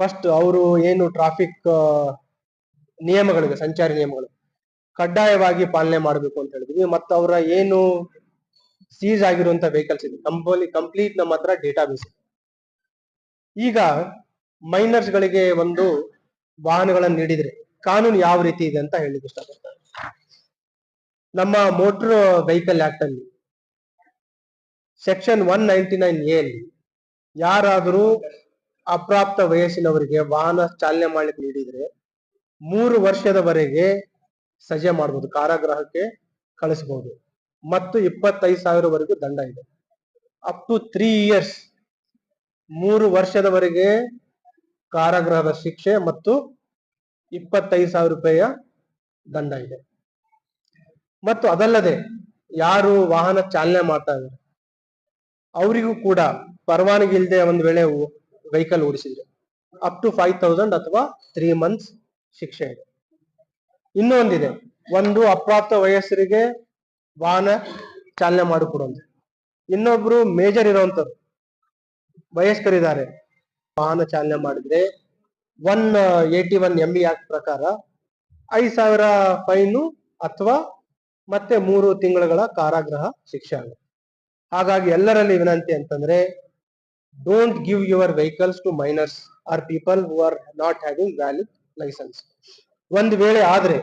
First ಅವರು ಏನು traffic ನಿಯಮಗಳಿವೆ ಸಂಚಾರಿ ನಿಯಮಗಳು ಕಡ್ಡಾಯವಾಗಿ ಪಾಲನೆ ಮಾಡಬೇಕು ಅಂತ ಹೇಳಿದ್ವಿ. ಮತ್ತು ಅವರ ಏನು ಸೀಸ್ ಆಗಿರುವಂತ ವೆಹಿಕಲ್ಸ್ ಇದೆ. ಕಂಪ್ಲಿ ಕಂಪ್ಲೀಟ್ ನಮ್ಮ ಹತ್ರ ಡೇಟಾ ಬೇಸ್ ಈಗ ಮೈನರ್ಸ್ ಗಳಿಗೆ ಒಂದು ವಾಹನಗಳನ್ನು ನೀಡಿದ್ರೆ ಕಾನೂನು ಯಾವ ರೀತಿ ಇದೆ ಅಂತ ಇಷ್ಟಪಡ್ತಾರೆ ನಮ್ಮ ಮೋಟರ್ ವೆಹಿಕಲ್ ಆಕ್ಟ್ ಅಲ್ಲಿ ಸೆಕ್ಷನ್ ಒನ್ ನೈಂಟಿ ನೈನ್ ಎಲ್ಲಿ ಯಾರಾದರೂ ಅಪ್ರಾಪ್ತ ವಯಸ್ಸಿನವರಿಗೆ ವಾಹನ ಚಾಲನೆ ಮಾಡ್ಲಿಕ್ಕೆ ನೀಡಿದ್ರೆ ಮೂರು ವರ್ಷದವರೆಗೆ ಸಜೆ ಮಾಡಬಹುದು ಕಾರಾಗೃಹಕ್ಕೆ ಕಳಿಸಬಹುದು ಮತ್ತು ಇಪ್ಪತ್ತೈದು ಸಾವಿರವರೆಗೂ ದಂಡ ಇದೆ. ಅಪ್ ಟು ತ್ರೀ ಇಯರ್ಸ್ ಮೂರು ವರ್ಷದವರೆಗೆ ಕಾರಾಗೃಹದ ಶಿಕ್ಷೆ ಮತ್ತು ಇಪ್ಪತ್ತೈದು ಸಾವಿರ ರೂಪಾಯಿಯ ದಂಡ ಇದೆ. ಮತ್ತು ಅದಲ್ಲದೆ ಯಾರು ವಾಹನ ಚಾಲನೆ ಮಾಡ್ತಾ ಇದ್ದಾರೆ, ಅವರಿಗೂ ಕೂಡ ಪರವಾನಗಿ ಇಲ್ಲದೆ ಒಂದು ವೇಳೆ ವೆಹಿಕಲ್ ಓಡಿಸಿದ್ರೆ ಅಪ್ ಟು ಫೈವ್ ತೌಸಂಡ್ ಅಥವಾ ತ್ರೀ ಮಂತ್ಸ್ ಶಿಕ್ಷೆ ಇದೆ. ಇನ್ನೊಂದಿದೆ, ಒಂದು ಅಪ್ರಾಪ್ತ ವಯಸ್ಸರಿಗೆ ವಾಹನ ಚಾಲನೆ ಮಾಡಿಕೊಡುವಂತೆ. ಇನ್ನೊಬ್ರು ಮೇಜರ್ ಇರುವಂತವ್ರು, ವಯಸ್ಕರಿದ್ದಾರೆ, ವಾಹನ ಚಾಲನೆ ಮಾಡಿದ್ರೆ one eighty one M B act ಪ್ರಕಾರ ಐದು ಸಾವಿರ ಫೈನು ಅಥವಾ ಮತ್ತೆ ಮೂರು ತಿಂಗಳುಗಳ ಕಾರಾಗ್ರಹ ಶಿಕ್ಷೆ ಆಗುತ್ತೆ. ಹಾಗಾಗಿ ಎಲ್ಲರಲ್ಲಿ ವಿನಂತಿ ಅಂತಂದ್ರೆ don't give your vehicles to minors or people who are not having valid license. ಒಂದು ವೇಳೆ ಆದ್ರೆ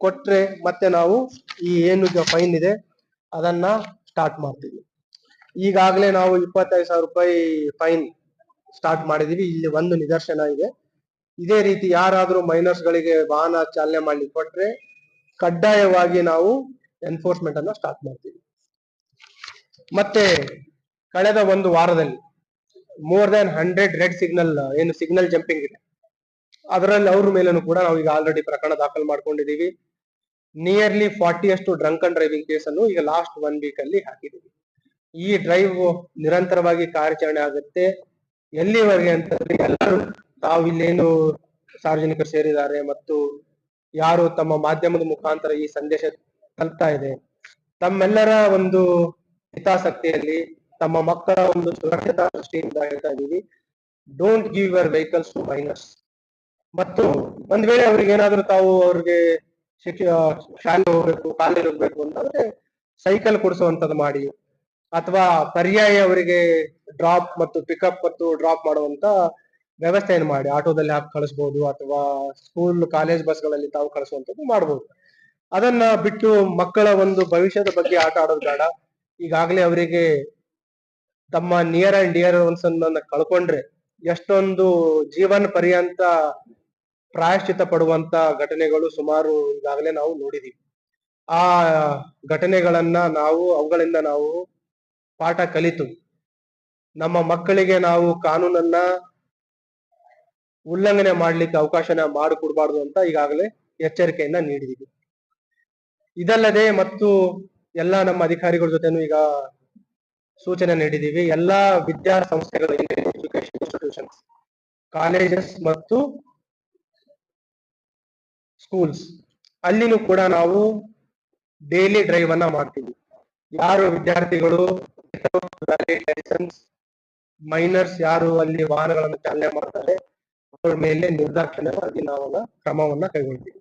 ಕೊಟ್ರೆ ಮತ್ತೆ ನಾವು ಈ ಏನು ಫೈನ್ ಇದೆ, ಅದನ್ನ ಸ್ಟಾರ್ಟ್ ಮಾಡ್ತೀವಿ. ಈಗಾಗಲೇ ನಾವು ಇಪ್ಪತ್ತೈದು ಸಾವಿರ ರೂಪಾಯಿ ಫೈನ್ ಸ್ಟಾರ್ಟ್ ಮಾಡಿದೀವಿ. ಇಲ್ಲಿ ಒಂದು ನಿದರ್ಶನ ಇದೆ. ಇದೇ ರೀತಿ ಯಾರಾದರೂ ಮೈನರ್ಸ್ ಗಳಿಗೆ ವಾಹನ ಚಾಲನೆ ಮಾಡ್ಲಿಕ್ಕೆ ಕೊಟ್ರೆ ಕಡ್ಡಾಯವಾಗಿ ನಾವು ಎನ್ಫೋರ್ಸ್ಮೆಂಟ್ ಅನ್ನ ಸ್ಟಾರ್ಟ್ ಮಾಡ್ತೀವಿ. ಮತ್ತೆ ಕಳೆದ ಒಂದು ವಾರದಲ್ಲಿ more than hundred red signal ಏನು ಸಿಗ್ನಲ್ ಜಂಪಿಂಗ್ ಇದೆ. ಅದರಲ್ಲಿ ಅವ್ರ ಮೇಲೂ ಕೂಡ ನಾವು ಈಗ ಆಲ್ರೆಡಿ ಪ್ರಕರಣ ದಾಖಲು ಮಾಡ್ಕೊಂಡಿದೀವಿ. ನಿಯರ್ಲಿ ಫಾರ್ಟಿ ಅಷ್ಟು ಡ್ರಂಕ್ ಅಂಡ್ ಡ್ರೈವಿಂಗ್ ಕೇಸ್ ಅನ್ನು ಈಗ ಲಾಸ್ಟ್ ಒನ್ ವೀಕ್ ಅಲ್ಲಿ ಹಾಕಿದೀವಿ. ಈ ಡ್ರೈವ್ ನಿರಂತರವಾಗಿ ಕಾರ್ಯಾಚರಣೆ ಆಗುತ್ತೆ. ಎಲ್ಲಿವರೆಗೆ ಅಂತಂದ್ರೆ ಎಲ್ಲರೂ ತಾವು ಇಲ್ಲೇನು ಸಾರ್ವಜನಿಕರು ಸೇರಿದ್ದಾರೆ ಮತ್ತು ಯಾರು ತಮ್ಮ ಮಾಧ್ಯಮದ ಮುಖಾಂತರ ಈ ಸಂದೇಶ ತಲುಪ್ತಾ ಇದೆ. ತಮ್ಮೆಲ್ಲರ ಒಂದು ಹಿತಾಸಕ್ತಿಯಲ್ಲಿ ತಮ್ಮ ಮಕ್ಕಳ ಒಂದು ಸುರಕ್ಷತಾ ದೃಷ್ಟಿಯಿಂದ ಹೇಳ್ತಾ ಇದ್ದೀವಿ. Don't give your vehicles to minors ಮತ್ತು ಒಂದ್ ವೇಳೆ ಅವ್ರಿಗೆ ಏನಾದ್ರೂ ತಾವು ಅವ್ರಿಗೆ ಶಿಕ್ಷ, ಶಾಲೆ ಹೋಗ್ಬೇಕು ಕಾಲೇಜ್ ಹೋಗ್ಬೇಕು ಅಂತಂದ್ರೆ ಸೈಕಲ್ ಕೊಡಿಸುವಂತದ್ದು ಮಾಡಿ. ಅಥವಾ ಪರ್ಯಾಯ ಅವರಿಗೆ ಡ್ರಾಪ್ ಮತ್ತು ಪಿಕಪ್ ಮತ್ತು ಡ್ರಾಪ್ ಮಾಡುವಂತ ವ್ಯವಸ್ಥೆಯನ್ನು ಮಾಡಿ. ಆಟೋದಲ್ಲಿ ಹಾಕಿ ಕಳಿಸ್ಬೋದು ಅಥವಾ ಸ್ಕೂಲ್ ಕಾಲೇಜ್ ಬಸ್ಗಳಲ್ಲಿ ತಾವು ಕಳಿಸುವಂತದ್ದು ಮಾಡ್ಬೋದು. ಅದನ್ನ ಬಿಟ್ಟು ಮಕ್ಕಳ ಒಂದು ಭವಿಷ್ಯದ ಬಗ್ಗೆ ಆಟ ಆಡೋದು ಬೇಡ. ಈಗಾಗಲೇ ಅವರಿಗೆ ತಮ್ಮ ನಿಯರ್ ಅಂಡ್ ಡಿಯರ್ ಒನ್ಸ್ ಅನ್ನ ಕಳ್ಕೊಂಡ್ರೆ ಎಷ್ಟೊಂದು ಜೀವನ ಪರ್ಯಂತ ಪ್ರಾಯಶ್ಚಿತ ಪಡುವಂತ ಘಟನೆಗಳು ಸುಮಾರು ಈಗಾಗಲೇ ನಾವು ನೋಡಿದೀವಿ. ಆ ಘಟನೆಗಳನ್ನ ನಾವು, ಅವುಗಳಿಂದ ನಾವು ಪಾಠ ಕಲಿತು, ನಮ್ಮ ಮಕ್ಕಳಿಗೆ ನಾವು ಕಾನೂನನ್ನ ಉಲ್ಲಂಘನೆ ಮಾಡ್ಲಿಕ್ಕೆ ಅವಕಾಶನ ಮಾಡಿಕೊಡ್ಬಾರ್ದು ಅಂತ ಈಗಾಗಲೇ ಎಚ್ಚರಿಕೆಯನ್ನ ನೀಡಿದೀವಿ. ಇದಲ್ಲದೆ ಮತ್ತು ಎಲ್ಲ ನಮ್ಮ ಅಧಿಕಾರಿಗಳ ಜೊತೆನೂ ಈಗ ಸೂಚನೆ ನೀಡಿದೀವಿ ಎಲ್ಲಾ ವಿದ್ಯಾಸಂಸ್ಥೆಗಳು ಎಜುಕೇಶನ್ ಇನ್ಸ್ಟಿಟ್ಯೂಷನ್ಸ್ ಕಾಲೇಜಸ್ ಮತ್ತು ಸ್ಕೂಲ್ಸ್ ಅಲ್ಲಿನೂ ಕೂಡ ನಾವು ಡೈಲಿ ಡ್ರೈವ್ ಅನ್ನ ಮಾಡ್ತೀವಿ. ಯಾರು ವಿದ್ಯಾರ್ಥಿಗಳು ಲೈಸೆನ್ಸ್ ಮೈನರ್ಸ್ ಯಾರು ಅಲ್ಲಿ ವಾಹನಗಳನ್ನು ಚಾಲನೆ ಮಾಡ್ತಾರೆ, ಅವ್ರ ಮೇಲೆ ನಿರ್ದಾಕ್ಷಿಣ್ಯವಾಗಿ ನಾವು ಕ್ರಮವನ್ನ ಕೈಗೊಳ್ತೀವಿ.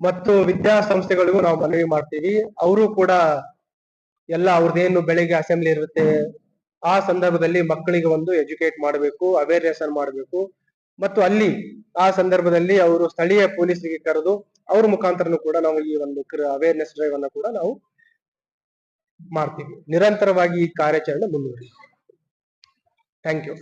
ಮತ್ತು ವಿದ್ಯಾಸಂಸ್ಥೆಗಳಿಗೂ ನಾವು ಮನವಿ ಮಾಡ್ತೀವಿ. ಅವರು ಕೂಡ ಎಲ್ಲ ಅವ್ರದ್ದೇನು ಬೆಳಿಗ್ಗೆ ಅಸೆಂಬ್ಲಿ ಇರುತ್ತೆ. ಆ ಸಂದರ್ಭದಲ್ಲಿ ಮಕ್ಕಳಿಗೆ ಒಂದು ಎಜುಕೇಟ್ ಮಾಡಬೇಕು ಅವೇರ್ನೆಸ್ ಅನ್ನು ಮಾಡಬೇಕು. ಮತ್ತು ಅಲ್ಲಿ ಆ ಸಂದರ್ಭದಲ್ಲಿ ಅವರು ಸ್ಥಳೀಯ ಪೊಲೀಸರಿಗೆ ಕರೆದು ಅವ್ರ ಮುಖಾಂತರನು ಕೂಡ ನಾವು ಈ ಒಂದು ಅವೇರ್ನೆಸ್ ಡ್ರೈವ್ ಅನ್ನು ಕೂಡ ನಾವು ಮಾಡ್ತೀವಿ. ನಿರಂತರವಾಗಿ ಈ ಕಾರ್ಯಾಚರಣೆ ಮುಂದುವರಿ ಥ್ಯಾಂಕ್ ಯು